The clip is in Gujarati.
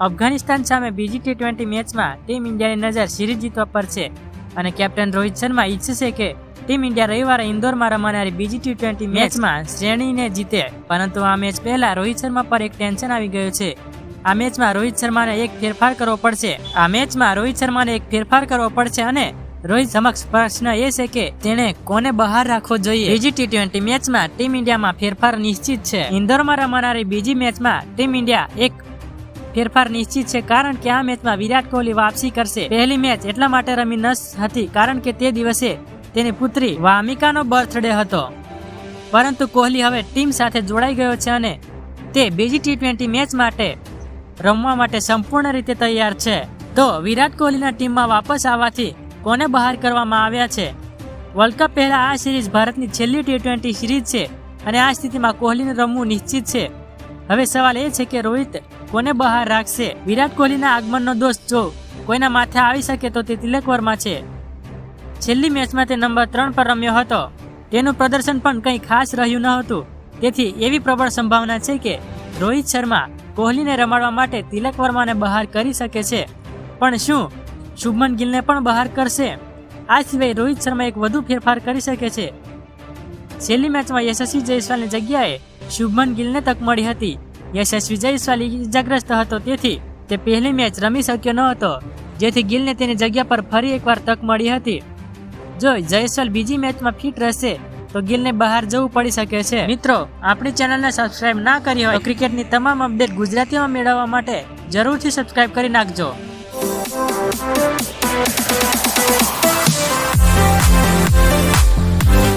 અફઘાનિસ્તાન સામે બીજી ટી ટ્વેન્ટી મેચમાં ટીમ ઇન્ડિયાની નજર સિરીઝ જીતવા પર છે. અને કેપ્ટન રોહિત શર્મા ઈચ્છશે કે ટીમ ઇન્ડિયા રવિવારે ઇન્દોરમાં રમાનારી બીજી ટી ટ્વેન્ટી મેચમાં શ્રેણીને જીતે. પરંતુ આ મેચ પહેલા રોહિત શર્મા પર એક ટેન્શન આવી ગયું છે. આ મેચમાં રોહિત શર્માને એક ફેરફાર કરવો પડશે. આ મેચમાં રોહિત શર્માને એક ફેરફાર કરવો પડશે અને રોહિત સમક્ષ પ્રશ્ન એ છે કે તેણે કોને બહાર રાખવો જોઈએ? બીજી ટી ટ્વેન્ટી મેચમાં ટીમ ઇન્ડિયામાં ફેરફાર નિશ્ચિત છે. ઇન્દોરમાં રમાનારી બીજી મેચમાં ટીમ ઇન્ડિયા એક ફેરફાર નિશ્ચિત છે કારણ કે આ મેચમાં વિરાટ કોહલી વાપસી કરશે. પહેલી મેચ એટલા માટે રમી ન હતી કારણ કે તે દિવસે તેની પુત્રી વામિકાનો બર્થડે હતો. પરંતુ કોહલી હવે ટીમ સાથે જોડાઈ ગયો છે અને તે બીજી ટી ટ્વેન્ટી મેચ માટે રમવા માટે સંપૂર્ણ રીતે તૈયાર છે. તો વિરાટ કોહલીના ટીમમાં વાપસ આવવાથી કોને બહાર કરવામાં આવ્યા છે? વર્લ્ડ કપ પહેલા આ સિરીઝ ભારતની છેલ્લી ટી ટ્વેન્ટી સિરીઝ છે અને આ સ્થિતિમાં કોહલીને રમવું નિશ્ચિત છે. હવે સવાલ એ છે કે રોહિત કોને બહાર રાખશે? વિરાટ કોહલીના આગમનનો દોષ જો કોઈના માથે આવી શકે તો તે તિલક વર્મા છે. છેલ્લી મેચમાં તે નંબર ત્રણ પર રમ્યો હતો. તેનું પ્રદર્શન પણ કંઈ ખાસ રહ્યું ન હતું. તેથી એવી પ્રબળ સંભાવના છે કે રોહિત શર્મા કોહલીને રમાડવા માટે તિલક વર્માને બહાર કરી શકે છે. પણ શું? શુભમન ગિલને પણ બહાર કરશે? આ સિવાય રોહિત શર્મા એક વધુ ફેરફાર કરી શકે છે. છેલ્લી મેચમાં યશસ્વી જયસ્વાલની જગ્યાએ શુભમન ગિલને તક મળી હતી. યશસ્વી જયસ્વાલ ઇજાગ્રસ્ત હતો. તેથી તે પહેલી મેચ રમી શક્યો ન હતો. જેથી ગિલને તેની જગ્યા પર ફરી એકવાર તક મળી હતી. જો જયસ્વાલ બીજી મેચમાં ફિટ રહેશે, તો ગિલને બહાર જવું પડી શકે છે. મિત્રો, આપણી ચેનલને સબસ્ક્રાઇબ ના કરી હોય ક્રિકેટની તમામ અપડેટ ગુજરાતીમાં મેળવવા માટે જરૂરથી સબસ્ક્રાઇબ કરી નાખજો.